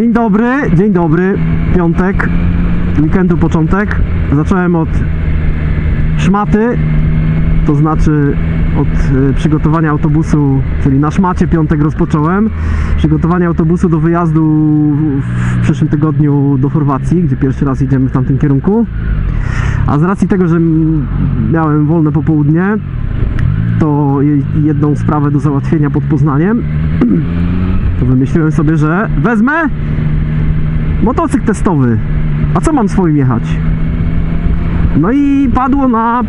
Dzień dobry, dzień dobry. Piątek, weekendu początek. Zacząłem od szmaty, to znaczy od y, przygotowania autobusu, czyli na szmacie piątek rozpocząłem. Przygotowanie autobusu do wyjazdu w przyszłym tygodniu do Chorwacji, gdzie pierwszy raz jedziemy w tamtym kierunku. A z racji tego, że miałem wolne popołudnie, to je- jedną sprawę do załatwienia pod Poznaniem, to wymyśliłem sobie, że wezmę motocykl testowy. A co mam swoim jechać? No i padło na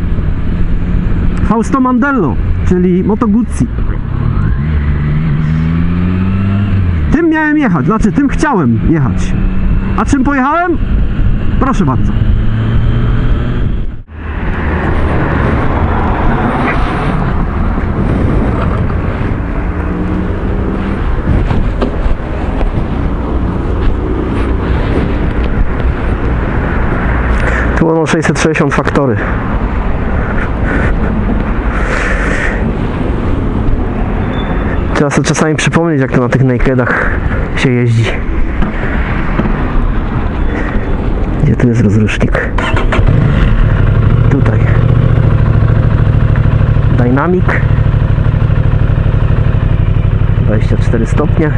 Fausto Mandello, czyli Moto Guzzi. Tym miałem jechać, znaczy tym chciałem jechać. A czym pojechałem? Proszę bardzo. Ono 660 faktory. Trzeba sobie czasami przypomnieć, jak to na tych nakedach się jeździ. Gdzie tu jest rozrusznik? Tutaj. Dynamic. 24 stopnie.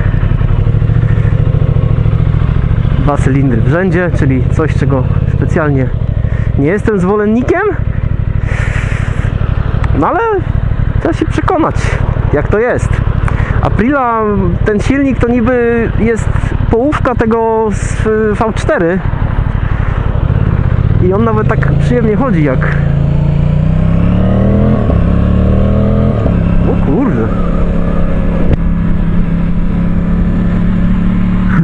Dwa cylindry w rzędzie, czyli coś, czego specjalnie nie jestem zwolennikiem. No ale trzeba się przekonać, jak to jest. Aprila, ten silnik to niby jest połówka tego z y, V4 i on nawet tak przyjemnie chodzi jak o kurde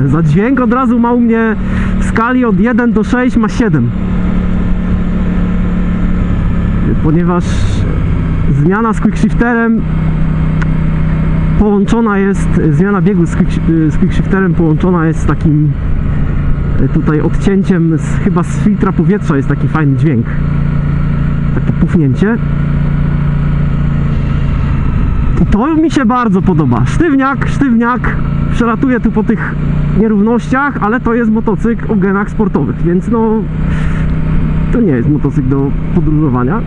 za dźwięk od razu ma u mnie w skali od 1 do 6 ma 7 ponieważ zmiana z quickshifterem połączona jest, zmiana biegu z, quick, z quickshifterem połączona jest z takim e, tutaj odcięciem z, chyba z filtra powietrza jest taki fajny dźwięk. Takie pufnięcie i to mi się bardzo podoba. Sztywniak, sztywniak. Przelatuje tu po tych nierównościach, ale to jest motocykl o genach sportowych, więc no to nie jest motocykl do podróżowania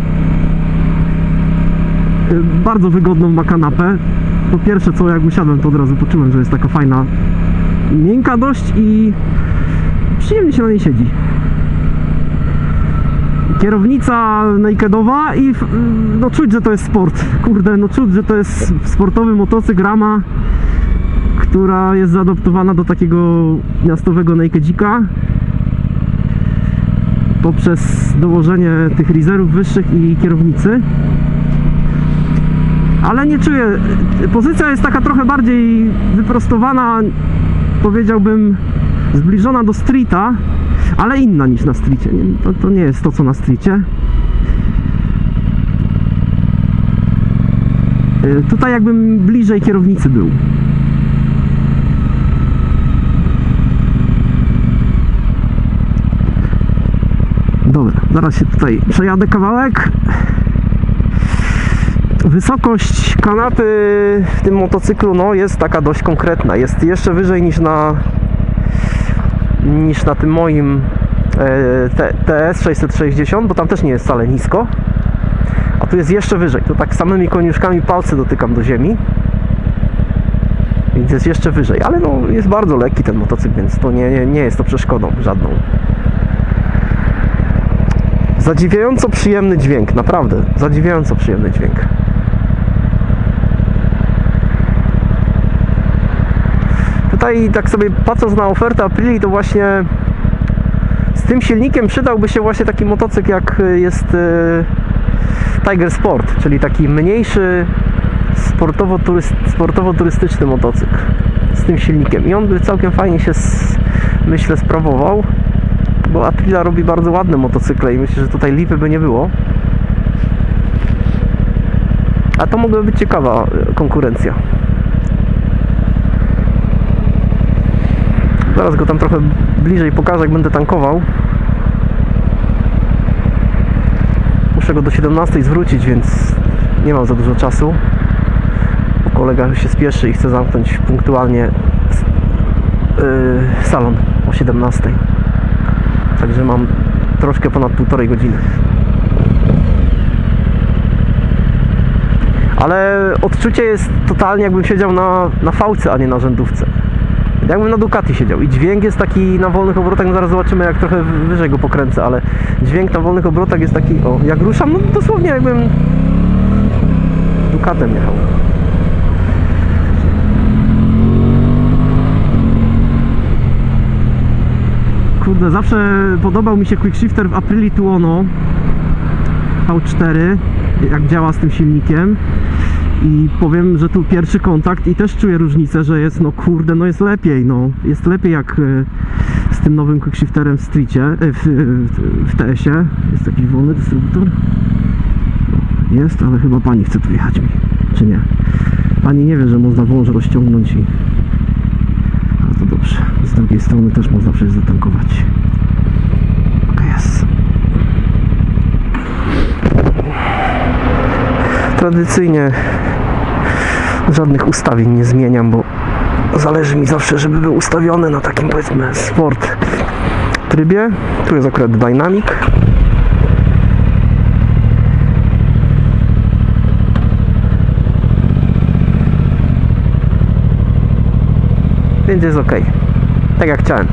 Y, bardzo wygodną ma kanapę. Po pierwsze, co jak usiadłem, to od razu poczułem, że jest taka fajna, miękka dość i przyjemnie się na niej siedzi. Kierownica nakedowa i no czuć, że to jest sport. Kurde, no czuć, że to jest sportowy motocykl rama, która jest zaadoptowana do takiego miastowego nakedzika poprzez dołożenie tych rizerów wyższych i kierownicy ale nie czuję. Pozycja jest taka trochę bardziej wyprostowana, powiedziałbym zbliżona do streeta, ale inna niż na streetie. To, to nie jest to, co na streetie. Y, Tutaj jakbym bliżej kierownicy był. Dobra, zaraz się tutaj przejadę kawałek. Wysokość kanapy w tym motocyklu no, jest taka dość konkretna. Jest jeszcze wyżej niż na niż na tym moim e, TS 660, bo tam też nie jest wcale nisko. A tu jest jeszcze wyżej. Tu tak samymi koniuszkami palce dotykam do ziemi. Więc jest jeszcze wyżej. Ale no, jest bardzo lekki ten motocykl, więc to nie, nie, nie jest to przeszkodą żadną. Zadziwiająco przyjemny dźwięk, naprawdę. Zadziwiająco przyjemny dźwięk. Tutaj tak sobie patrząc na ofertę Aprili, to właśnie z tym silnikiem przydałby się właśnie taki motocykl jak jest e, Tiger Sport, czyli taki mniejszy sportowo-turyst, sportowo-turystyczny motocykl z tym silnikiem. I on by całkiem fajnie się myślę sprawował, bo Aprilia robi bardzo ładne motocykle i myślę, że tutaj lipy by nie było. A to mogłaby być ciekawa konkurencja. Zaraz go tam trochę bliżej pokażę, jak będę tankował. Muszę go do 17 zwrócić, więc nie mam za dużo czasu. Bo kolega się spieszy i chce zamknąć punktualnie yy, salon o 17. Także mam troszkę ponad półtorej godziny. Ale odczucie jest totalnie jakbym siedział na, na fałce, a nie na rzędówce. Jakbym na Ducati siedział i dźwięk jest taki na wolnych obrotach, no zaraz zobaczymy jak trochę wyżej go pokręcę, ale dźwięk na wolnych obrotach jest taki, o, jak ruszam, no dosłownie jakbym Ducatem jechał. Kurde, zawsze podobał mi się quickshifter w Aprilia Tuono V4, jak działa z tym silnikiem. I powiem, że tu pierwszy kontakt i też czuję różnicę, że jest, no kurde, no jest lepiej, no. Jest lepiej jak e, z tym nowym quickshifterem w Streetie, e, w, w, TS-ie. Jest jakiś wolny dystrybutor? Jest, ale chyba pani chce tu jechać mi, czy nie? Pani nie wie, że można wąż rozciągnąć i... To dobrze. Z drugiej strony też można przecież zatankować. Jest. Tradycyjnie żadnych ustawień nie zmieniam, bo zależy mi zawsze, żeby był ustawiony na takim powiedzmy sport trybie. Tu jest akurat dynamic. Więc jest ok. Tak jak chciałem.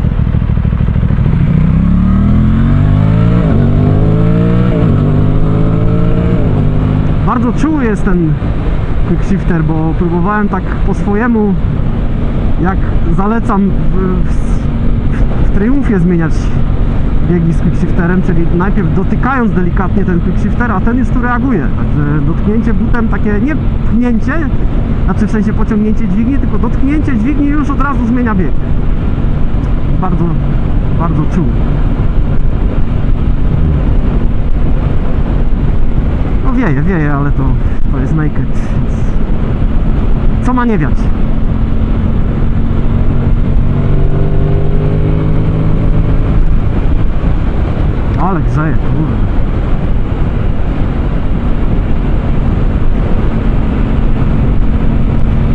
Bardzo czuły jest ten quick shifter, bo próbowałem tak po swojemu, jak zalecam w, w, w Triumfie zmieniać biegi z quick shifterem, czyli najpierw dotykając delikatnie ten quick shifter, a ten już tu reaguje. Także dotknięcie butem takie nie pchnięcie, znaczy w sensie pociągnięcie dźwigni, tylko dotknięcie dźwigni już od razu zmienia bieg. Bardzo, bardzo czuły. No wieje, wieje, ale to, to jest naked. Co ma nie wiać? Ale grzeje, kurde.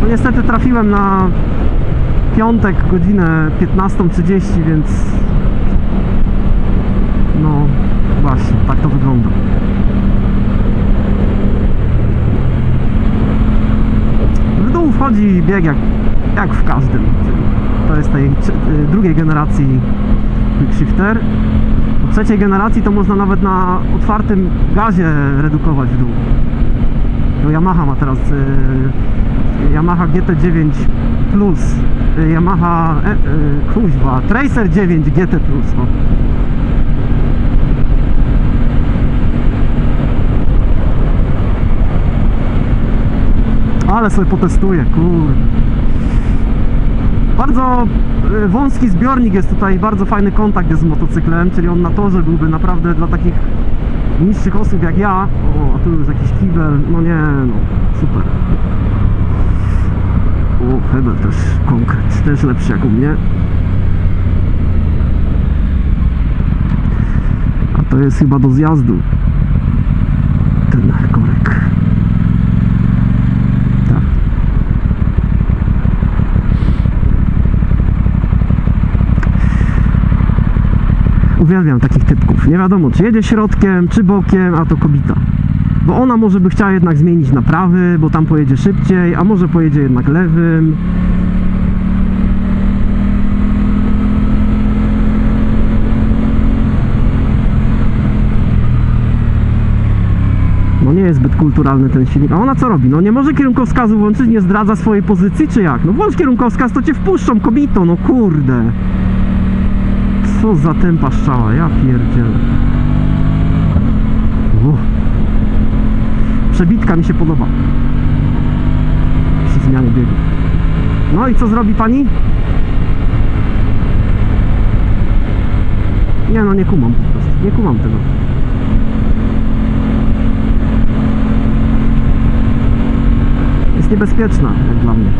No niestety trafiłem na piątek godzinę 15.30, więc no właśnie, tak to wygląda. W dół wchodzi bieg jak, jak w każdym. To jest tej y, drugiej generacji Quick Shifter. U trzeciej generacji to można nawet na otwartym gazie redukować w dół. To Yamaha ma teraz y, Yamaha GT9 Plus, y, Yamaha e, y, kuźwa, Tracer 9 GT Plus. O. Ale sobie potestuję, kurde. Bardzo y, wąski zbiornik jest tutaj, bardzo fajny kontakt jest z motocyklem, czyli on na torze byłby naprawdę dla takich niższych osób jak ja. O, a tu już jakiś kibel, no nie, no super. O, Hebel też konkret, też lepszy jak u mnie. A to jest chyba do zjazdu. Ten korek. Tak. Uwielbiam takich typków. Nie wiadomo, czy jedzie środkiem, czy bokiem, a to kobita. Bo ona może by chciała jednak zmienić na prawy, bo tam pojedzie szybciej, a może pojedzie jednak lewym. No nie jest zbyt kulturalny ten silnik. A ona co robi? No nie może kierunkowskazu włączyć, nie zdradza swojej pozycji, czy jak? No włącz kierunkowskaz, to cię wpuszczą, kobito, no kurde. Co za tempa szczała, ja pierdzielę. Uff. Przebitka mi się podoba. Przy zmianie biegu. No i co zrobi pani? Nie no, nie kumam po prostu. Nie kumam tego. Jest niebezpieczna, jak dla mnie.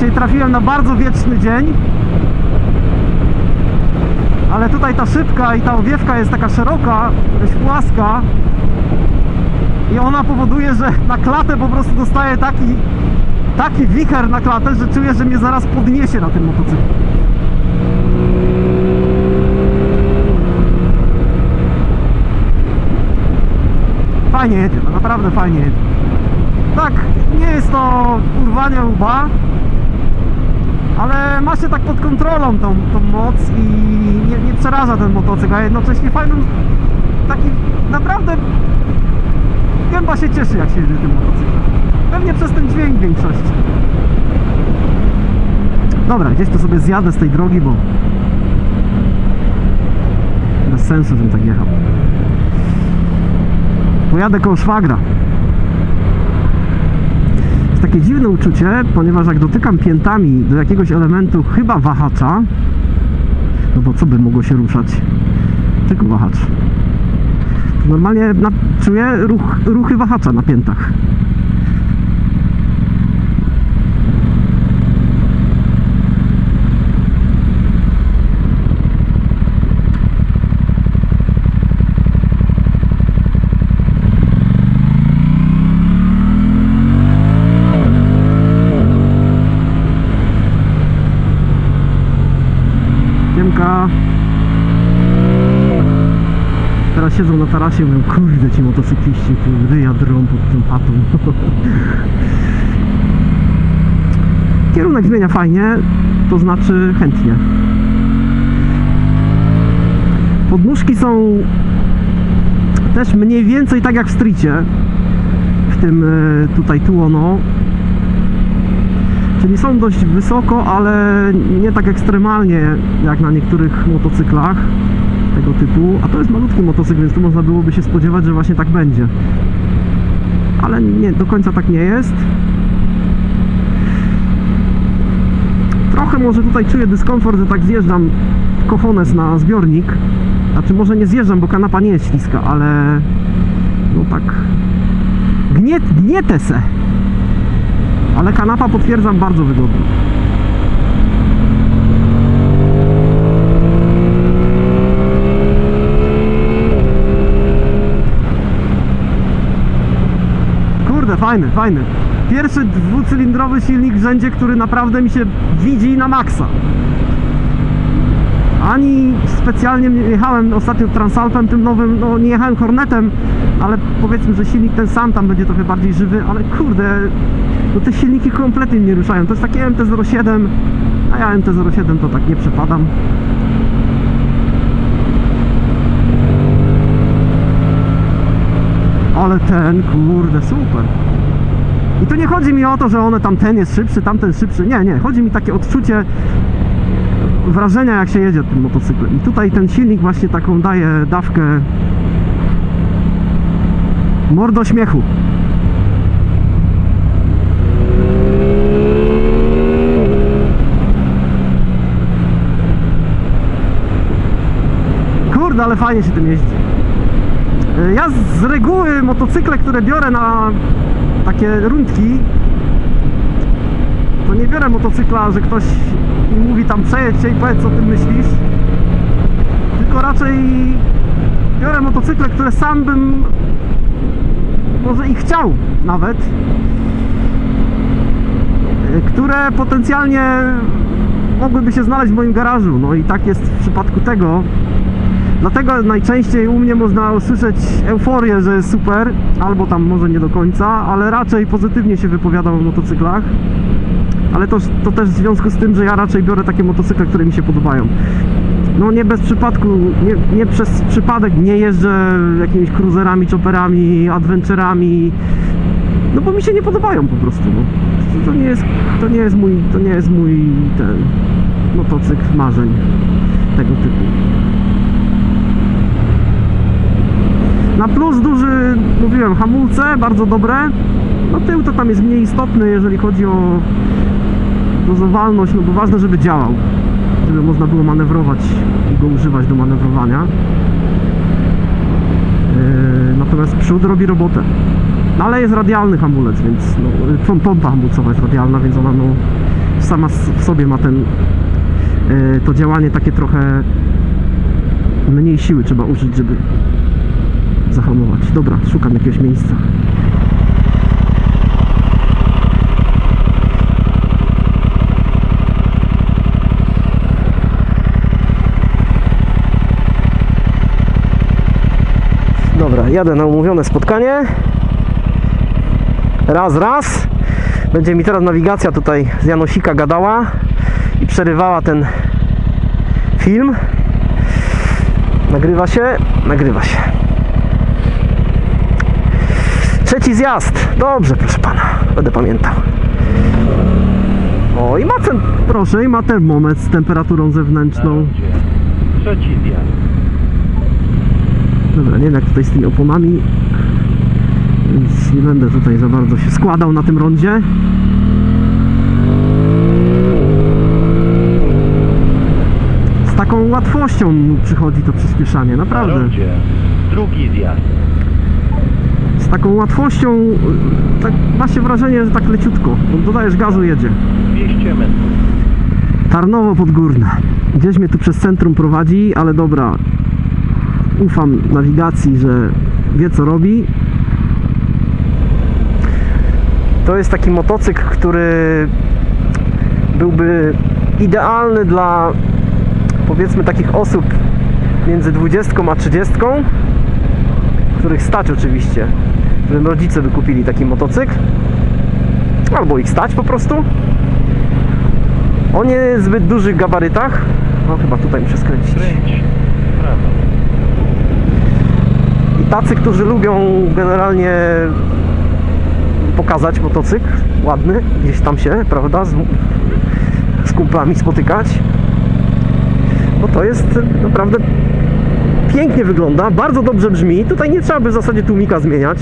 Dzisiaj trafiłem na bardzo wieczny dzień. Ale tutaj ta szybka i ta owiewka jest taka szeroka, dość płaska. i ona powoduje, że na klatę po prostu dostaję taki taki wicher na klatę, że czuję, że mnie zaraz podniesie na tym motocyklu. Fajnie jedzie, no naprawdę fajnie jedzie. Tak, nie jest to urwanie łba, ale ma się tak pod kontrolą tą, tą moc i nie, nie przeraża ten motocykl, a jednocześnie fajną, taki naprawdę gęba się cieszy jak się jedzie tym motocyklem. Pewnie przez ten dźwięk w większości. Dobra, gdzieś to sobie zjadę z tej drogi, bo bez sensu, żebym tak jechał. Pojadę koło szwagra. Jest takie dziwne uczucie, ponieważ jak dotykam piętami do jakiegoś elementu chyba wahacza, no bo co by mogło się ruszać? Tylko wahacz. Normalnie na, czuję ruch, ruchy wahacza na piętach. Siemka. Teraz siedzą na tarasie mówią, kurde ci motocykliści, tu ryja drą pod tą chatą. Kierunek zmienia fajnie, to znaczy chętnie. Podnóżki są też mniej więcej tak jak w streetie, w tym e, tutaj Tuono, Czyli są dość wysoko, ale nie tak ekstremalnie jak na niektórych motocyklach tego typu. A to jest malutki motocykl, więc tu można byłoby się spodziewać, że właśnie tak będzie. Ale nie, do końca tak nie jest. Trochę może tutaj czuję dyskomfort, że tak zjeżdżam kochones na zbiornik. Znaczy może nie zjeżdżam, bo kanapa nie jest śliska, ale no tak gnie, gnietę se. Ale kanapa potwierdzam bardzo wygodna. Kurde, fajny, fajny. Pierwszy dwucylindrowy silnik w rzędzie, który naprawdę mi się widzi na maksa. Ani specjalnie nie jechałem ostatnio Transalpem tym nowym, no nie jechałem Hornetem, ale powiedzmy, że silnik ten sam tam będzie trochę bardziej żywy, ale kurde, no te silniki kompletnie nie ruszają. To jest takie MT-07, a ja MT-07 to tak nie przepadam. Ale ten, kurde, super. I tu nie chodzi mi o to, że one tam ten jest szybszy, tamten szybszy. Nie, nie. Chodzi mi takie odczucie wrażenia, jak się jedzie tym motocyklem. I tutaj ten silnik właśnie taką daje dawkę mordo śmiechu. Kurde, ale fajnie się tym jeździ. Y, Ja z reguły motocykle, które biorę na takie rundki, to nie biorę motocykla, że ktoś mi mówi tam przejedź się i powiedz co ty myślisz. Tylko raczej biorę motocykle, które sam bym może i chciał nawet. y, Które potencjalnie mogłyby się znaleźć w moim garażu. No i tak jest w przypadku tego. Dlatego najczęściej u mnie można usłyszeć euforię, że jest super, albo tam może nie do końca, ale raczej pozytywnie się wypowiadam o motocyklach. Ale to, to też w związku z tym, że ja raczej biorę takie motocykle, które mi się podobają. No nie bez przypadku, nie, nie przez przypadek nie jeżdżę jakimiś cruiserami, chopperami, adventurami, no bo mi się nie podobają po prostu. No. To, to nie jest, to nie jest mój, to nie jest mój ten motocykl marzeń tego typu. Na plus duży, mówiłem, hamulce, bardzo dobre. No tył to tam jest mniej istotny, jeżeli chodzi o dozowalność, no bo ważne, żeby działał. Żeby można było manewrować i go używać do manewrowania. Yy, natomiast przód robi robotę. No ale jest radialny hamulec, więc no, pom- pompa hamulcowa jest radialna, więc ona no, sama w sobie ma ten yy, to działanie takie trochę mniej siły trzeba użyć, żeby zahamować. Dobra, szukam jakiegoś miejsca. Dobra, jadę na umówione spotkanie. Raz, raz. Będzie mi teraz nawigacja tutaj z Janosika gadała i przerywała ten film. Nagrywa się? Nagrywa się. Trzeci zjazd. Dobrze, proszę pana. Będę pamiętał. O, i ma ten, proszę, i ma termometr z temperaturą zewnętrzną. Trzeci zjazd. Dobra, nie wiem jak tutaj z tymi oponami, więc nie będę tutaj za bardzo się składał na tym rondzie. Z taką łatwością przychodzi to przyspieszanie, Na naprawdę. rondzie. Drugi zjazd. Taką łatwością, y, tak ma się wrażenie, że tak leciutko. Dodajesz gazu, jedzie. 200 metrów. Tarnowo Podgórne. Gdzieś mnie tu przez centrum prowadzi, ale dobra. Ufam nawigacji, że wie co robi. To jest taki motocykl, który byłby idealny dla powiedzmy takich osób między 20 a 30, których stać oczywiście, którym rodzice wykupili taki motocykl, albo ich stać po prostu. O niezbyt dużych gabarytach. No chyba tutaj muszę skręcić. I tacy, którzy lubią generalnie pokazać motocykl ładny, gdzieś tam się, prawda, z, z kumplami spotykać. Bo to jest naprawdę pięknie wygląda, bardzo dobrze brzmi. Tutaj nie trzeba by w zasadzie tłumika zmieniać.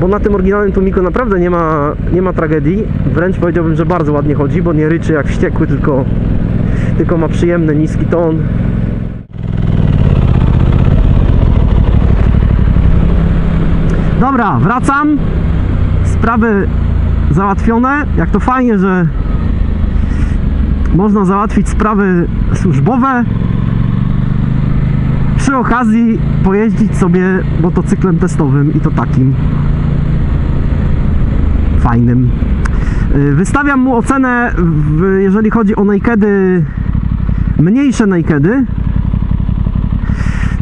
Bo na tym oryginalnym tłumiku naprawdę nie ma, nie ma tragedii. Wręcz powiedziałbym, że bardzo ładnie chodzi, bo nie ryczy jak wściekły, tylko, tylko ma przyjemny, niski ton. Dobra, wracam. Sprawy załatwione. Jak to fajnie, że można załatwić sprawy służbowe. Przy okazji pojeździć sobie motocyklem testowym i to takim fajnym. Y, Wystawiam mu ocenę, jeżeli chodzi o nakedy, mniejsze nakedy,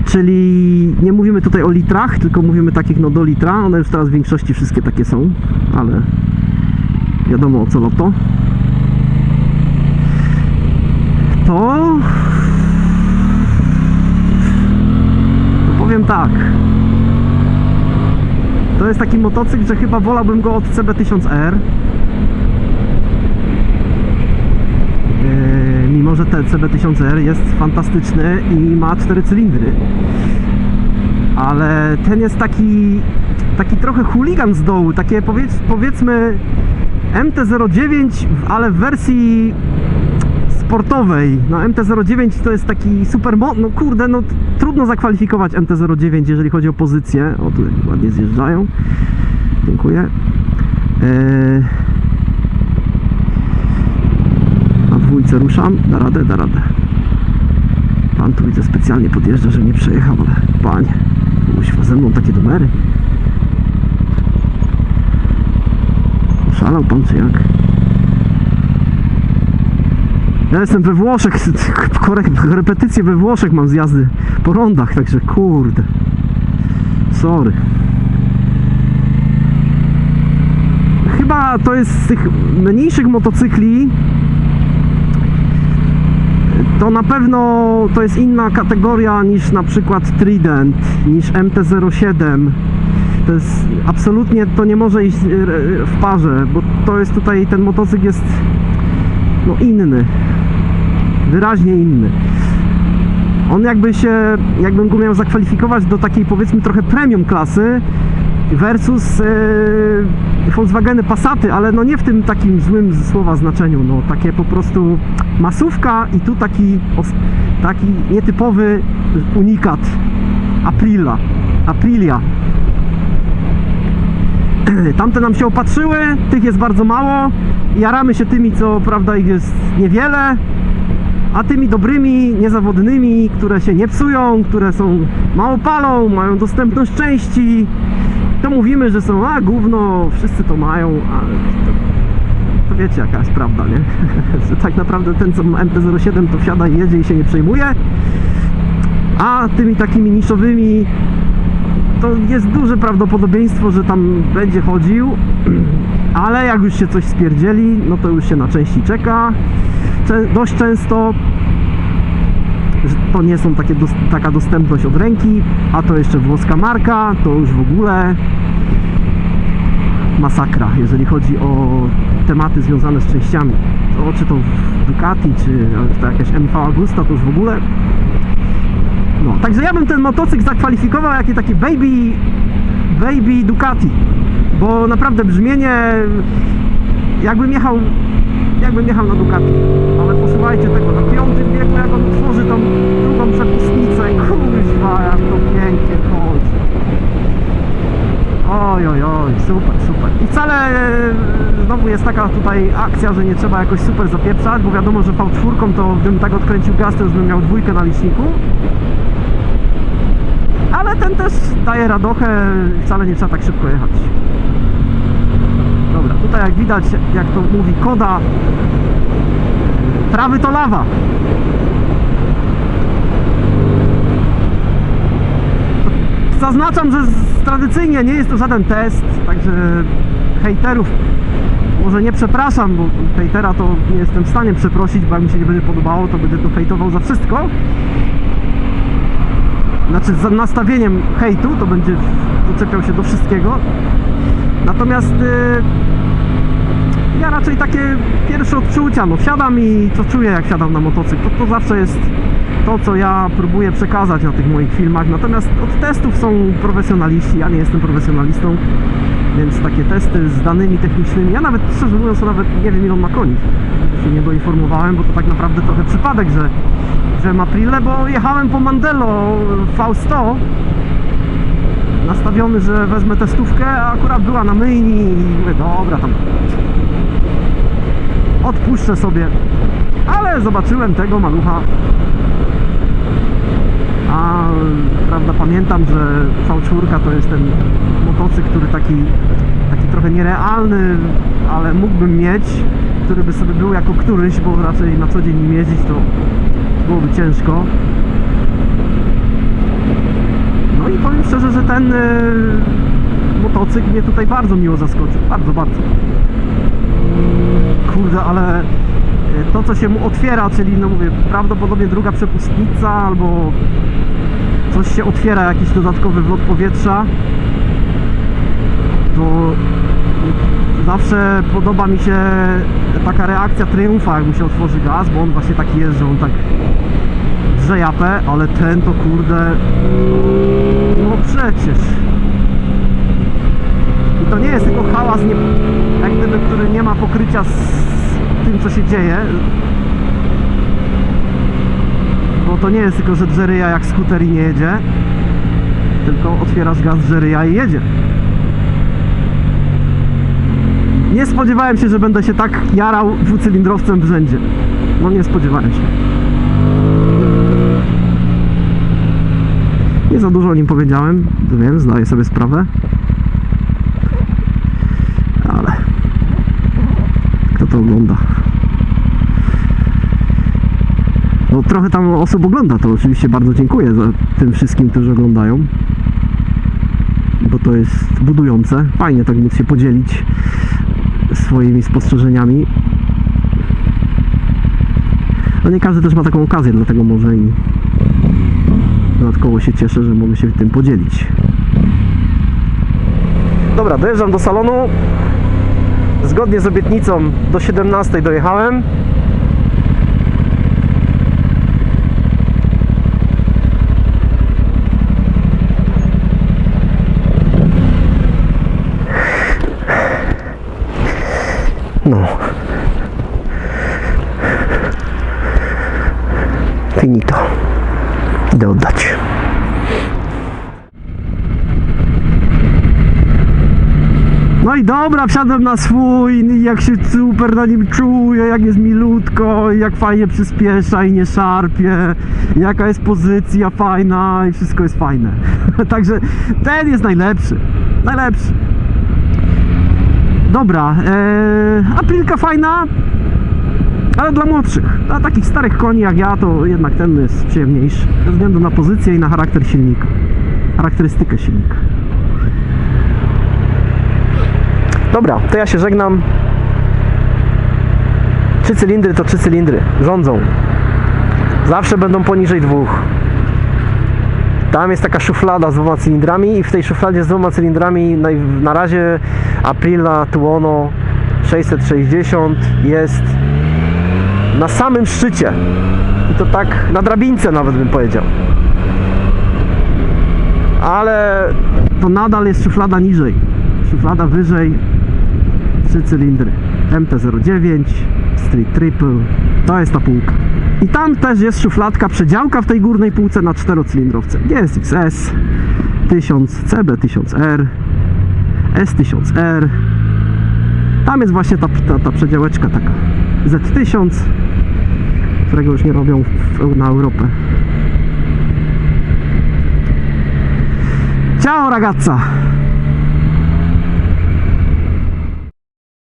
czyli nie mówimy tutaj o litrach, tylko mówimy takich no do litra. One już teraz w większości wszystkie takie są, ale wiadomo o co loto. To to powiem tak. To jest taki motocykl, że chyba wolałbym go od CB1000R. Yy, mimo, że ten CB1000R jest fantastyczny i ma 4 cylindry. Ale ten jest taki, taki trochę chuligan z dołu, takie powiedz, powiedzmy MT-09, w- ale w wersji sportowej. No MT-09 to jest taki super no kurde, no trudno zakwalifikować MT-09, jeżeli chodzi o pozycję. O, tu ładnie zjeżdżają. Dziękuję. Eee... Na dwójce ruszam. Da radę, da radę. Pan tu widzę specjalnie podjeżdża, że nie przejechał, ale panie, kuźwa, ze mną takie numery. Szalał pan czy jak? Ja jestem we Włoszech, repetycje we Włoszech mam zjazdy po rondach, także kurde. Sorry. Chyba to jest z tych mniejszych motocykli. To na pewno to jest inna kategoria niż na przykład Trident, niż MT-07. To jest absolutnie to nie może iść e, e, w parze, bo to jest tutaj ten motocykl jest no inny. Wyraźnie inny. On jakby się, jakbym go miał zakwalifikować do takiej powiedzmy trochę premium klasy versus e, Volkswageny Passaty, ale no nie w tym takim złym słowa znaczeniu, no takie po prostu masówka i tu taki, taki nietypowy unikat Aprila, Aprilia. Tamte nam się opatrzyły, tych jest bardzo mało. Jaramy się tymi, co prawda ich jest niewiele, A tymi dobrymi, niezawodnymi, które się nie psują, które są mało palą, mają dostępność części, to mówimy, że są, a gówno, wszyscy to mają, ale to, to wiecie jaka jest prawda, nie? że tak naprawdę ten, co ma MT-07 to wsiada i jedzie i się nie przejmuje, a tymi takimi niszowymi to jest duże prawdopodobieństwo, że tam będzie chodził, ale jak już się coś spierdzieli, no to już się na części czeka. Dość często to nie są takie taka dostępność od ręki, a to jeszcze włoska marka, to już w ogóle masakra, jeżeli chodzi o tematy związane z częściami. To, czy to Ducati, czy to jakaś MV Agusta, to już w ogóle no, także ja bym ten motocykl zakwalifikował jako taki baby, baby Ducati, bo naprawdę brzmienie jakbym jechał, jakbym jechał na Ducati, ale posłuchajcie tego, na piątym biegu jak on tworzy tą drugą przepustnicę, kurwa, jak to pięknie chodzi. Oj, oj, oj, super, super. I wcale e, znowu jest taka tutaj akcja, że nie trzeba jakoś super zapieprzać, bo wiadomo, że V4 to gdybym tak odkręcił gaz, to już bym miał dwójkę na liczniku. Ale ten też daje radochę, wcale nie trzeba tak szybko jechać. Tutaj jak widać, jak to mówi koda, trawy to lawa. Zaznaczam, że tradycyjnie nie jest to żaden test, także hejterów może nie przepraszam, bo hejtera to nie jestem w stanie przeprosić, bo jak mi się nie będzie podobało, to będę to hejtował za wszystko. Znaczy z nastawieniem hejtu, to będzie doczepiał się do wszystkiego. Natomiast y, ja raczej takie pierwsze odczucia, no wsiadam i co czuję jak siadam na motocykl, to, to zawsze jest to, co ja próbuję przekazać na tych moich filmach. Natomiast od testów są profesjonaliści, ja nie jestem profesjonalistą, więc takie testy z danymi technicznymi, ja nawet szczerze mówiąc, nawet nie wiem ile on ma koni. Się nie doinformowałem, bo to tak naprawdę trochę przypadek, że, że ma Aprille, bo jechałem po Mandello V100 nastawiony, że wezmę testówkę, a akurat była na myjni i mówię, dobra, tam odpuszczę sobie. Ale zobaczyłem tego malucha. A prawda, pamiętam, że V4 to jest ten motocykl, który taki, taki trochę nierealny, ale mógłbym mieć, który by sobie był jako któryś, bo raczej na co dzień nim jeździć to byłoby ciężko. No i powiem szczerze, że ten y, motocykl mnie tutaj bardzo miło zaskoczył. Bardzo, bardzo. Kurde, ale y, to co się mu otwiera, czyli no mówię, prawdopodobnie druga przepustnica albo coś się otwiera, jakiś dodatkowy wlot powietrza, to zawsze podoba mi się taka reakcja triumfa, jak mu się otworzy gaz, bo on właśnie taki jest, że on tak drze japę, ale ten to kurde no przecież. I to nie jest tylko hałas, nie, jak gdyby, który nie ma pokrycia z tym, co się dzieje. Bo to nie jest tylko, że drzeryja jak skuter i nie jedzie, tylko otwierasz gaz drzeryja i jedzie. Nie spodziewałem się, że będę się tak jarał dwucylindrowcem w rzędzie. No nie spodziewałem się. Nie za dużo o nim powiedziałem, wiem, zdaję sobie sprawę. Ale kto to ogląda? No trochę tam osób ogląda, to oczywiście bardzo dziękuję za tym wszystkim, którzy oglądają. Bo to jest budujące. Fajnie tak móc się podzielić swoimi spostrzeżeniami. No nie każdy też ma taką okazję, dlatego może i dodatkowo się cieszę, że mogę się tym podzielić. Dobra, dojeżdżam do salonu. Zgodnie z obietnicą do 17 dojechałem. No. Finito. Idę oddać. No i dobra, wsiadłem na swój, i jak się super na nim czuję, jak jest milutko, jak fajnie przyspiesza i nie szarpie, jaka jest pozycja fajna i wszystko jest fajne. Także ten jest najlepszy, najlepszy. Dobra, ee, Aprilka fajna, ale dla młodszych. Dla takich starych koni jak ja, to jednak ten jest przyjemniejszy. Ze względu na pozycję i na charakter silnika. Charakterystykę silnika. Dobra, to ja się żegnam. Trzy cylindry to trzy cylindry. Rządzą. Zawsze będą poniżej dwóch. Tam jest taka szuflada z dwoma cylindrami i w tej szufladzie z dwoma cylindrami na, razie Aprila Tuono 660 jest na samym szczycie. I to tak na drabince nawet bym powiedział. Ale to nadal jest szuflada niżej. Szuflada wyżej. Trzy cylindry. MT-09, Street Triple. To jest ta półka. I tam też jest szufladka przedziałka w tej górnej półce na czterocylindrowce. GSX-S 1000, CB1000R, S1000R. Tam jest właśnie ta, ta, ta przedziałeczka taka. Z1000, którego już nie robią w, na Europę. Ciao ragazza!